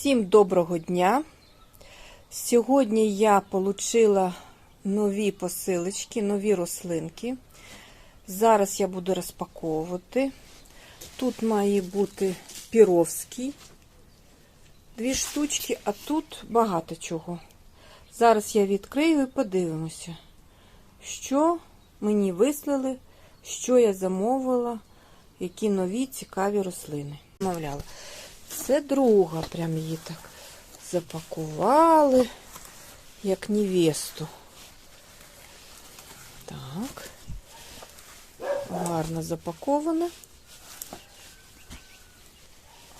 Всім доброго дня! Сьогодні я отримала нові посилочки, нові рослинки. Зараз я буду розпаковувати. Тут має бути піровський, дві штучки, а тут багато чого. Зараз я відкрию і подивимося, що мені вислали, що я замовила, які нові цікаві рослини. Це друга, прям її так запакували, як невесту. Так. Гарно запакована.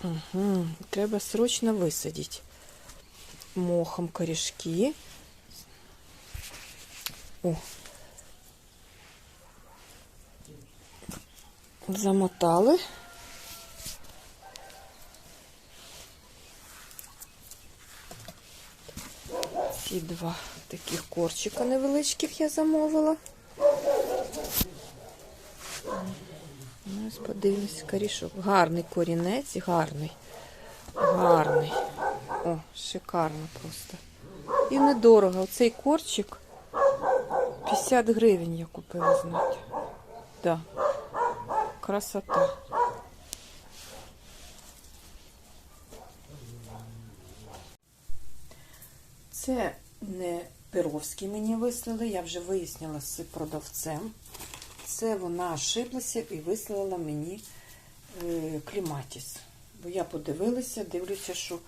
Угу. Треба срочно висадити мохом корішки. О. Замотали. Ці два таких корчика невеличких я замовила. Ось подивлюсь, корішок. Гарний корінець, гарний. Гарний. О, шикарно просто. І недорого. Оцей корчик 50 гривень я купила, знаєте. Да. Красота. Це не Перовський мені вислали, я вже вияснила з продавцем. Це вона ошиблася і вислала мені е, кліматіс. Бо я подивилася, дивлюся, що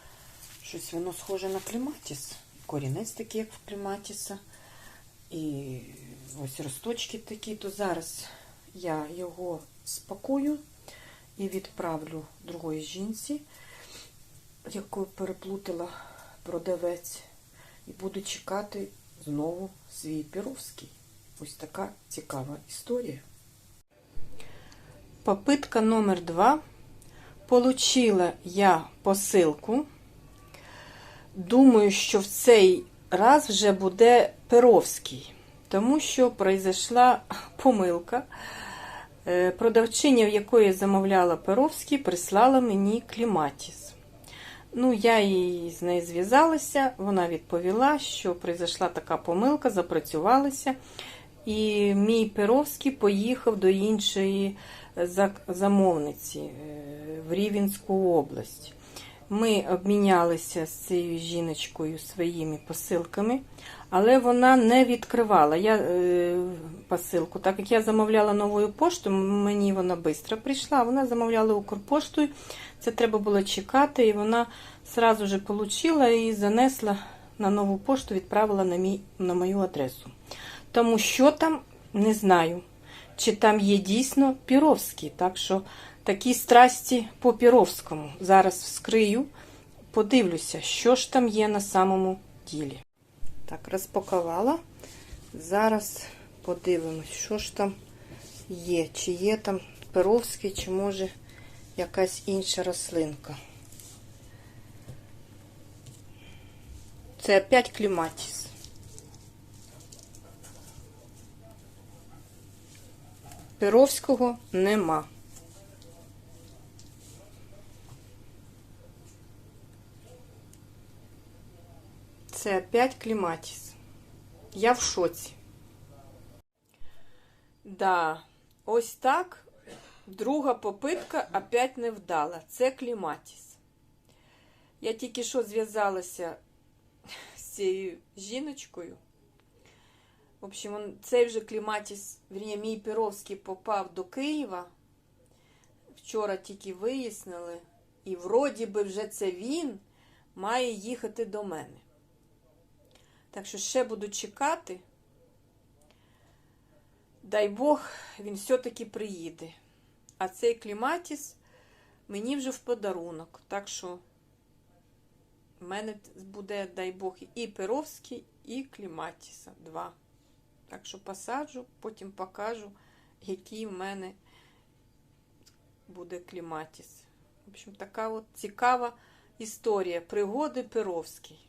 щось воно схоже на кліматіс. Корінець такий, як в кліматіса. І ось росточки такі, то зараз я його спакую і відправлю другої жінці, яку переплутала продавець. І буду чекати знову свій Піровський. Ось така цікава історія. Попитка номер два. Получила я посилку. Думаю, що в цей раз вже буде Перовський, тому що произошла помилка. Е, Продавчиня, в якої замовляла Перовський, прислала мені кліматіс. Ну, я її з нею зв'язалася, вона відповіла, що прийшла така помилка, запрацювалася. І мій Перовський поїхав до іншої замовниці в Рівенську область. Ми обмінялися з цією жіночкою своїми посилками, але вона не відкривала я е, посилку. Так як я замовляла новою поштою, мені вона швидко прийшла. Вона замовляла Укрпоштою. Це треба було чекати, і вона сразу же отримала і занесла на нову пошту, відправила на, мій, на мою адресу. Тому що там, не знаю, чи там є дійсно Піровський. Так що такі страсті по Піровському. Зараз вскрию, подивлюся, що ж там є на самому ділі. Так, розпакувала. Зараз подивимось, що ж там є. Чи є там Піровський, чи може якась інша рослинка. Це опять кліматіс. Перовського нема. Це опять кліматіс. Я в шоці. Да, ось так. Друга попитка опять не вдала. Це кліматіс. Я тільки що зв'язалася з цією жіночкою. В общем, цей вже кліматіс, вірні, мій Піровський попав до Києва. Вчора тільки вияснили. І вроді би вже це він має їхати до мене. Так що ще буду чекати. Дай Бог, він все-таки приїде. А цей кліматіс мені вже в подарунок. Так що в мене буде, дай Бог, і Перовський, і кліматіса. Два. Так що посаджу, потім покажу, який в мене буде кліматіс. В общем, така от цікава історія. Пригоди Перовський.